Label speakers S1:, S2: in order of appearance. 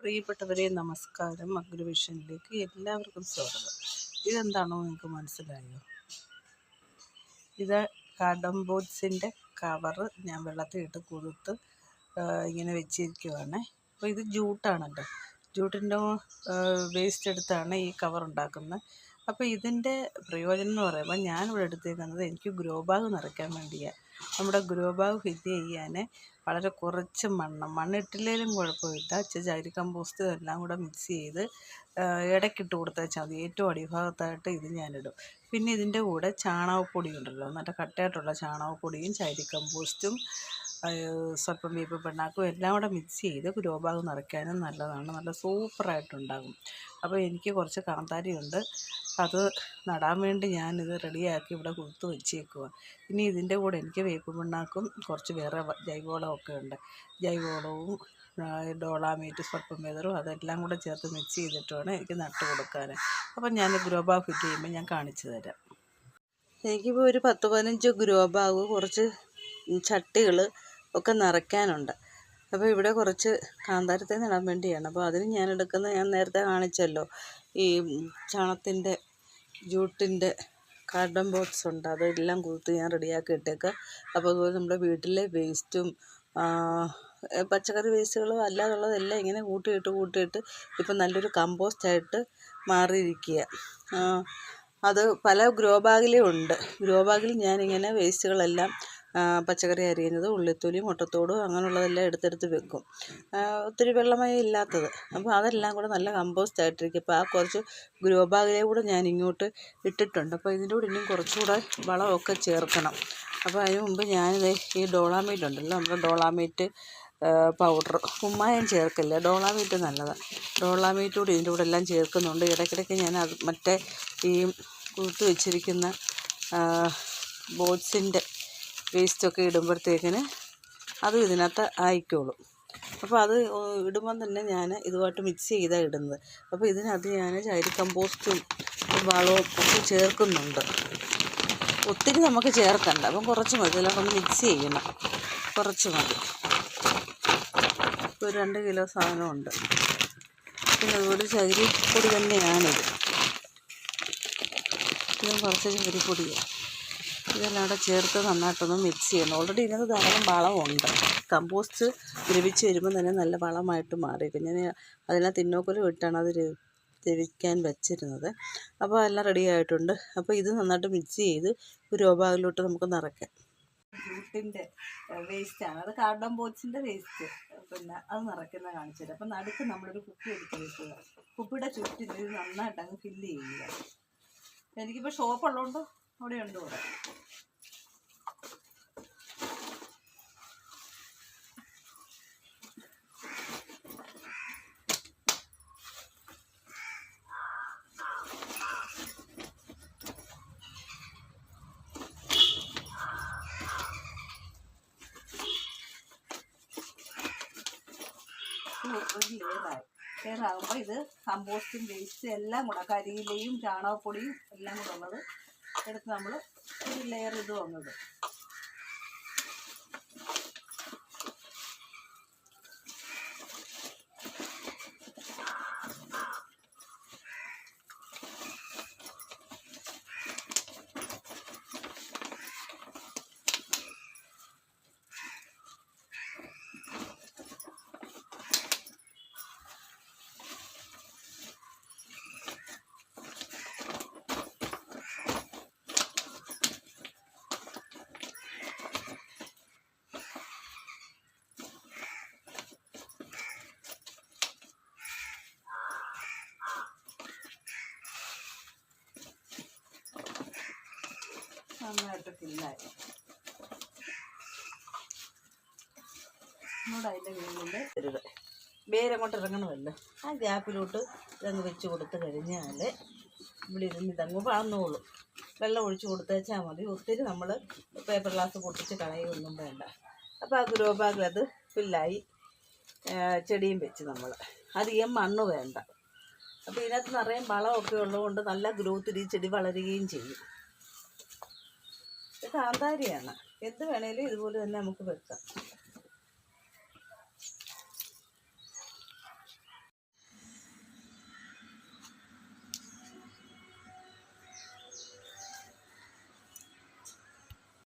S1: പ്രിയപ്പെട്ടവരെ നമസ്കാരം. അഗ്രവിഷനിലേക്ക് എല്ലാവർക്കും സ്വാഗതം. ഇതെന്താണോ നിങ്ങൾക്ക് മനസ്സിലായോ? ഇത് കടംബോട്ട്സിന്റെ കവറ് ഞാൻ വെള്ളത്തിൽ ഇട്ട് കുതിർത്ത് ഇങ്ങനെ വെച്ചിരിക്കുവാണ്. അപ്പോൾ ഇത് ജൂട്ടാണല്ലോ. ജൂട്ടിന്റെ വേസ്റ്റ് എടുത്താണ് ഈ കവർ ഉണ്ടാക്കുന്നത്. അപ്പോൾ ഇതിന്റെ പ്രയോജനം എന്ന് പറയുമ്പോൾ ഞാനിവിടെ എടുത്തേക്കുന്നത് എനിക്ക് ഗ്രോ ബാഗ് നിറയ്ക്കാൻ വേണ്ടിയാണ് നമ്മുടെ ഗ്രോ ബാഗ് ഫില്ല് ചെയ്യാൻ വളരെ കുറച്ച് മണ്ണ്. മണ്ണിട്ടില്ലെങ്കിലും കുഴപ്പമില്ല. ഇച്ചിരി ചകിരി കമ്പോസ്റ്റ് എല്ലാം കൂടെ മിക്സ് ചെയ്ത് ഇടയ്ക്കിട്ട് കൊടുത്തേച്ചാൽ മതി. ഏറ്റവും അടിഭാഗത്തായിട്ട് ഇത് ഞാനിടും. പിന്നെ ഇതിന്റെ കൂടെ ചാണകപ്പൊടി ഉണ്ടല്ലോ നല്ല കട്ടയായിട്ടുള്ള ചാണകപ്പൊടിയും ചകിരി കമ്പോസ്റ്റും സ്വല്പം വേപ്പ് പിണ്ണാക്കും എല്ലാം കൂടെ മിക്സ് ചെയ്ത് ഗ്രോബാഗ് നിറയ്ക്കാനും നല്ലതാണ്. നല്ല സൂപ്പറായിട്ടുണ്ടാകും അപ്പോൾ എനിക്ക് കുറച്ച് കാന്താരിയുണ്ട് അത് നടാൻ വേണ്ടി ഞാനിത് റെഡിയാക്കി ഇവിടെ കൊടുത്ത് വെച്ചേക്കുക ഇനി ഇതിന്റെ കൂടെ എനിക്ക് വേപ്പ് പിണ്ണാക്കും കുറച്ച് വേറെ ജൈവവളമൊക്കെ ഉണ്ട്. ജൈവവളവും ഡോളാമേറ്റ് സ്വല്പം വെതറും അതെല്ലാം കൂടെ ചേർത്ത് മിക്സ് ചെയ്തിട്ട് വേണം എനിക്ക് നട്ട് കൊടുക്കാൻ അപ്പം ഞാൻ ഗ്രോ ബാഗ് ഫിറ്റ് ചെയ്യുമ്പോൾ ഞാൻ കാണിച്ചു തരാം. എനിക്കിപ്പോൾ ഒരു പത്ത് പതിനഞ്ച് ഗ്രോ ബാഗ് കുറച്ച് ചട്ടികൾ ഒക്കെ നിറയ്ക്കാനുണ്ട്. അപ്പോൾ ഇവിടെ കുറച്ച് കാന്താരത്തെ നടാൻ വേണ്ടിയാണ്. അപ്പോൾ അതിന് ഞാൻ എടുക്കുന്ന ഞാൻ നേരത്തെ കാണിച്ചല്ലോ ഈ ചാണത്തിന്റെ ജൂട്ടിന്റെ കാർഡൻ ബോക്സ് ഉണ്ട്. അതെല്ലാം കൂട്ടി ഞാൻ റെഡിയാക്കി ഇട്ടേക്കുക അപ്പോൾ അതുപോലെ നമ്മുടെ വീട്ടിലെ വേസ്റ്റും പച്ചക്കറി വേസ്റ്റുകളും അല്ലാതുള്ളതെല്ലാം ഇങ്ങനെ കൂട്ടിയിട്ട് കൂട്ടിയിട്ട് ഇപ്പം നല്ലൊരു കമ്പോസ്റ്റായിട്ട് മാറിയിരിക്കുക അത് പല ഗ്രോ ബാഗിലും ഉണ്ട്. ഗ്രോ ബാഗിൽ ഞാനിങ്ങനെ വേസ്റ്റുകളെല്ലാം പച്ചക്കറി അരിയുന്നത് ഉള്ളിത്തൊലി മുട്ടത്തോട് അങ്ങനെയുള്ളതെല്ലാം എടുത്തെടുത്ത് വെക്കും. ഒത്തിരി വെള്ളമയം ഇല്ലാത്തത്. അപ്പോൾ അതെല്ലാം കൂടെ നല്ല കമ്പോസ്റ്റ് ആയിട്ടിരിക്കും. അപ്പോൾ ആ കുറച്ച് ഗ്രോ ബാഗിലെ കൂടെ ഞാൻ ഇങ്ങോട്ട് ഇട്ടിട്ടുണ്ട്. അപ്പോൾ ഇതിന്റെ കൂടെ ഇനിയും കുറച്ചുകൂടെ വളമൊക്കെ ചേർക്കണം. അപ്പോൾ അതിന് മുമ്പ് ഞാനിത് ഈ ഡോളാമേറ്റ് ഉണ്ടല്ലോ നമ്മുടെ ഡോളാമേറ്റ് പൗഡർ കുമ്മായം ചേർക്കില്ല? ഡോളാമേറ്റ് നല്ലതാണ് ഡോളാമീറ്റ് കൂടി ഇതിന്റെ കൂടെ എല്ലാം ചേർക്കുന്നുണ്ട്. ഇടയ്ക്കിടയ്ക്ക് ഞാൻ അത് മറ്റേ ഈ കൂത്ത് വെച്ചിരിക്കുന്ന ബോട്ട്സിന്റെ വേസ്റ്റൊക്കെ ഇടുമ്പോഴത്തേക്കിന് അത് ഇതിനകത്ത് ആയിക്കോളും. അപ്പോൾ അത് ഇടുമ്പം തന്നെ ഞാൻ ഇതുമായിട്ട് മിക്സ് ചെയ്താണ് ഇടുന്നത്. അപ്പോൾ ഇതിനകത്ത് ഞാൻ ചൈരി കമ്പോസ്റ്റും വളവും ഒക്കെ ചേർക്കുന്നുണ്ട്. ഒത്തിരി നമുക്ക് ചേർക്കണ്ട. അപ്പം കുറച്ച് മതി. ഇതിലൊക്കെ മിക്സ് ചെയ്യണം കുറച്ച് മതി. ഒരു രണ്ട് കിലോ സാധനമുണ്ട്. പിന്നെ അതുപോലെ ചകിരിപ്പൊടി തന്നെയാണിത്. ഇതും കുറച്ച് ചകിരിപ്പൊടിയാണ് ഇതെല്ലാം കൂടെ ചേർത്ത് നന്നായിട്ടൊന്ന് മിക്സ് ചെയ്യണം ഓൾറെഡി ഇതിനകത്ത് ധാരാളം വളമുണ്ട് കമ്പോസ്റ്റ് ദ്രവിച്ച് വരുമ്പോൾ തന്നെ നല്ല വളമായിട്ട് മാറിയിരിക്കും ഞാൻ അതിനകത്ത് ഇന്നോക്കുലം ഇട്ടാണ് അത് ദ്രവിക്കാൻ വെച്ചിരുന്നത്. അപ്പോൾ എല്ലാം റെഡി ആയിട്ടുണ്ട്. അപ്പോൾ ഇത് നന്നായിട്ട് മിക്സ് ചെയ്ത് ഒരു ബാഗിലോട്ട് നമുക്ക് നിറയ്ക്കാം. ജൂട്ടിന്റെ വേസ്റ്റാണ് അത് കാർഡൻ ബോക്സിന്റെ വേസ്റ്റ് പിന്നെ അത് നിറയ്ക്കുന്ന കാണിച്ചു തരാം. അപ്പം നടുക്ക് നമ്മളൊരു കുപ്പി എടുത്ത് വെക്കുക. കുപ്പിയുടെ ചുറ്റിൽ ഇത് നന്നായിട്ട് അങ്ങ് ഫില്ല് ചെയ്യുക. എനിക്കിപ്പോൾ ഷോപ്പ് ഉള്ളതുകൊണ്ട് അവിടെ ഉണ്ടോ ഒരു ലെയറായി. ലെയറാകുമ്പോൾ ഇത് കമ്പോസ്റ്റും വേസ്റ്റ് എല്ലാം കൂടെ കരിയിലയും ചാണകപ്പൊടിയും എല്ലാം കൂടെ ഉള്ളത് എടുത്ത് നമ്മൾ ഒരു ലെയർ ഇത് വന്നത്. നന്നായിട്ട് ഫില്ലായി. നമ്മുടെ അതിന്റെ മുകളിൽ തരുത് വേരങ്ങോട്ട് ഇറങ്ങണമല്ലോ. ആ ഗ്യാപ്പിലോട്ട് ഇതങ്ങ് വെച്ച് കൊടുത്തു കഴിഞ്ഞാൽ ഇവിടെ ഇരുന്ന് ഇതങ്ങ് വളർന്നോളും വെള്ളം ഒഴിച്ച് കൊടുത്തേച്ചാൽ മതി. ഒത്തിരി നമ്മൾ പേപ്പർ ഗ്ലാസ് പൊട്ടിച്ച് കളയൊന്നും വേണ്ട. അപ്പോൾ ആ ഗ്രോ അത് ഫില്ലായി. ചെടിയും വെച്ച് നമ്മൾ അധികം മണ്ണ് വേണ്ട. അപ്പോൾ ഇതിനകത്ത് നിറയെ വളമൊക്കെ ഉള്ളതുകൊണ്ട് നല്ല ഗ്രോത്തിൽ ഈ ചെടി വളരുകയും ചെയ്യും. കാന്താരിയാണ് എന്ത് വേണേലും ഇതുപോലെ തന്നെ നമുക്ക് വെക്കാം.